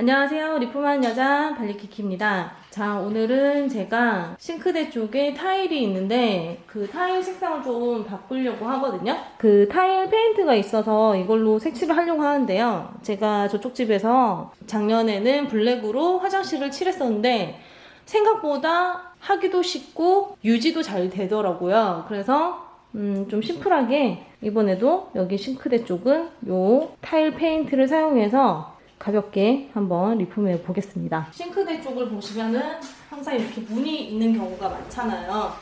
안녕하십니까 발리키키입니다. 자 오늘은 제가 싱크대 쪽에 타일이 있는데 그 타일 색상을 좀 바꾸려고 하거든요. 그 타일 페인트가 있어서 이걸로 색칠을 하려고 하는데요. 제가 저쪽 집에서 작년에는 블랙으로 화장실을 칠했었는데 생각보다 하기도 쉽고 유지도 잘 되더라고요. 그래서 음, 좀 심플하게 이번에도 여기 싱크대 쪽은 요 타일 페인트를 사용해서 가볍게 한번 리폼해 보겠습니다. 싱크대 쪽을 보시면은 항상 이렇게 문이 있는 경우가 많잖아요.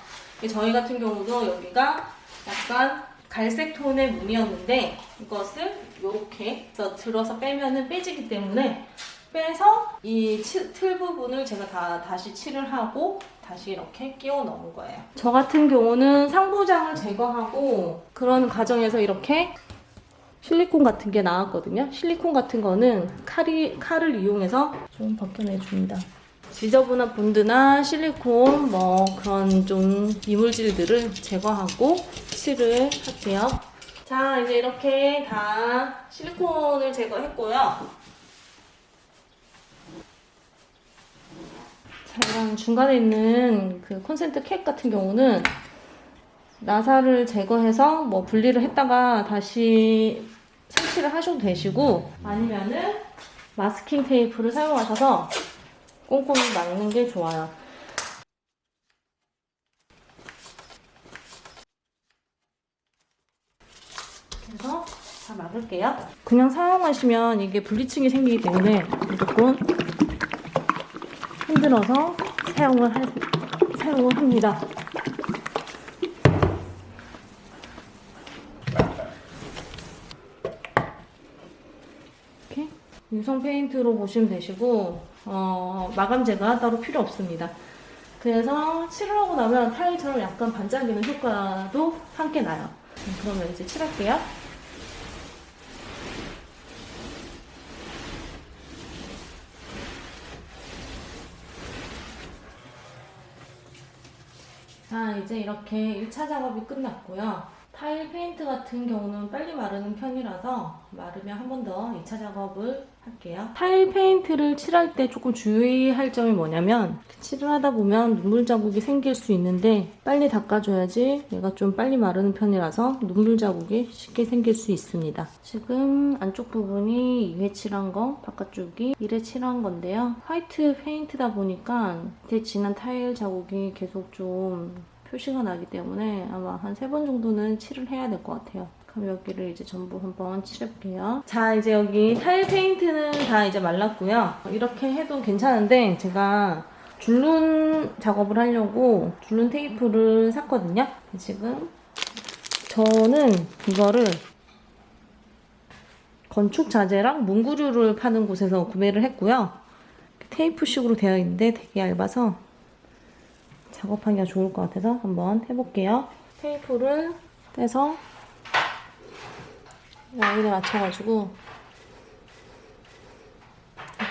저희 같은 경우도 여기가 약간 갈색 톤의 문이었는데 이것을 이렇게 들어서 빼면은 빼지기 때문에 빼서 이 틀 부분을 제가 다 다시 칠을 하고 다시 이렇게 끼워 넣은 거예요. 저 같은 경우는 상부장을 제거하고 그런 과정에서 이렇게 실리콘 같은 게 나왔거든요. 실리콘 같은 거는 칼이, 칼을 이용해서 좀 벗겨내 줍니다. 지저분한 본드나 실리콘 뭐 그런 좀 이물질들을 제거하고 칠을 할게요. 자 이제 이렇게 다 실리콘을 제거했고요. 자 이런 중간에 있는 그 콘센트 캡 같은 경우는 나사를 제거해서 뭐 분리를 했다가 다시 설치를 하셔도 되시고 아니면은 마스킹 테이프를 사용하셔서 꼼꼼히 막는 게 좋아요. 그래서 다 막을게요. 그냥 사용하시면 이게 분리층이 생기기 때문에 무조건 흔들어서 사용을, 하, 사용을 합니다. 유성 페인트로 보시면 되시고 어, 마감제가 따로 필요 없습니다. 그래서 칠을 하고 나면 타일처럼 약간 반짝이는 효과도 함께 나요. 그러면 이제 칠할게요. 자, 이제 이렇게 1차 작업이 끝났고요. 타일 페인트 같은 경우는 빨리 마르는 편이라서 마르면 한 번 더 2차 작업을 할게요. 타일 페인트를 칠할 때 조금 주의할 점이 뭐냐면 칠을 하다 보면 눈물 자국이 생길 수 있는데 빨리 닦아줘야지 얘가 좀 빨리 마르는 편이라서 눈물 자국이 쉽게 생길 수 있습니다. 지금 안쪽 부분이 2회 칠한 거, 바깥쪽이 1회 칠한 건데요. 화이트 페인트다 보니까 밑에 진한 타일 자국이 계속 좀 표시가 나기 때문에 아마 한 세 번 정도는 칠을 해야 될 것 같아요. 그럼 여기를 이제 전부 한번 칠해볼게요. 자, 이제 여기 타일 페인트는 다 이제 말랐고요. 이렇게 해도 괜찮은데 제가 줄눈 작업을 하려고 줄눈 테이프를 샀거든요. 지금 저는 이거를 건축 자재랑 문구류를 파는 곳에서 구매를 했고요. 테이프식으로 되어 있는데 되게 얇아서 작업하기가 좋을 것 같아서 한번 해볼게요. 테이프를 떼서 여기다 맞춰가지고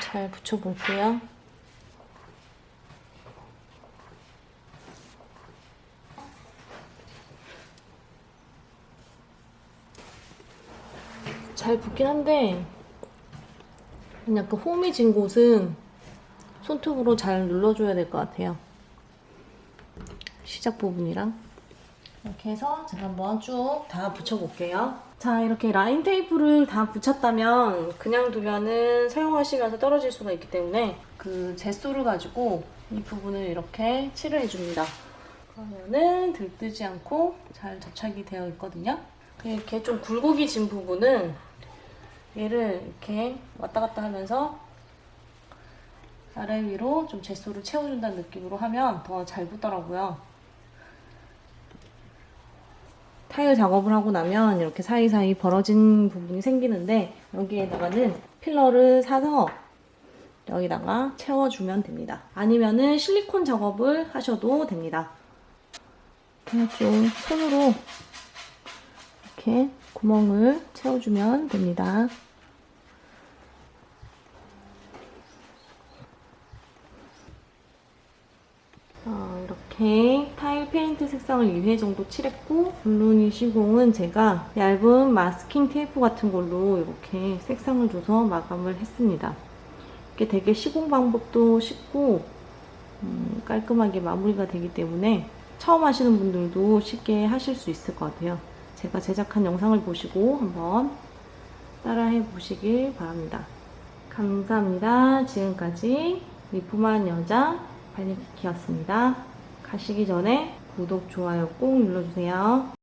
잘 붙여볼게요. 잘 붙긴 한데 약간 홈이 진 곳은 손톱으로 잘 눌러줘야 될 것 같아요. 시작 부분이랑 이렇게 해서 제가 한번 쭉 다 붙여볼게요. 자 이렇게 라인 테이프를 다 붙였다면 그냥 두면은 사용하시면서 떨어질 수가 있기 때문에 그 젯소를 가지고 이 부분을 이렇게 칠을 해줍니다. 그러면은 들뜨지 않고 잘 접착이 되어 있거든요. 이렇게 좀 굴곡이 진 부분은 얘를 이렇게 왔다 갔다 하면서 아래 위로 좀 젯소를 채워준다는 느낌으로 하면 더 잘 붙더라고요. 타일 작업을 하고 나면 이렇게 사이사이 벌어진 부분이 생기는데 여기에다가는 필러를 사서 여기다가 채워주면 됩니다. 아니면은 실리콘 작업을 하셔도 됩니다. 좀 손으로 이렇게 구멍을 채워주면 됩니다. 어, 이렇게 타일 페인트 색상을 2회 정도 칠했고 블루니 시공은 제가 얇은 마스킹 테이프 같은 걸로 이렇게 색상을 줘서 마감을 했습니다. 이게 되게 시공 방법도 쉽고 음, 깔끔하게 마무리가 되기 때문에 처음 하시는 분들도 쉽게 하실 수 있을 것 같아요. 제가 제작한 영상을 보시고 한번 따라해 보시길 바랍니다. 감사합니다. 지금까지 리폼한 여자 발리키키였습니다. 가시기 전에 구독, 좋아요 꼭 눌러주세요.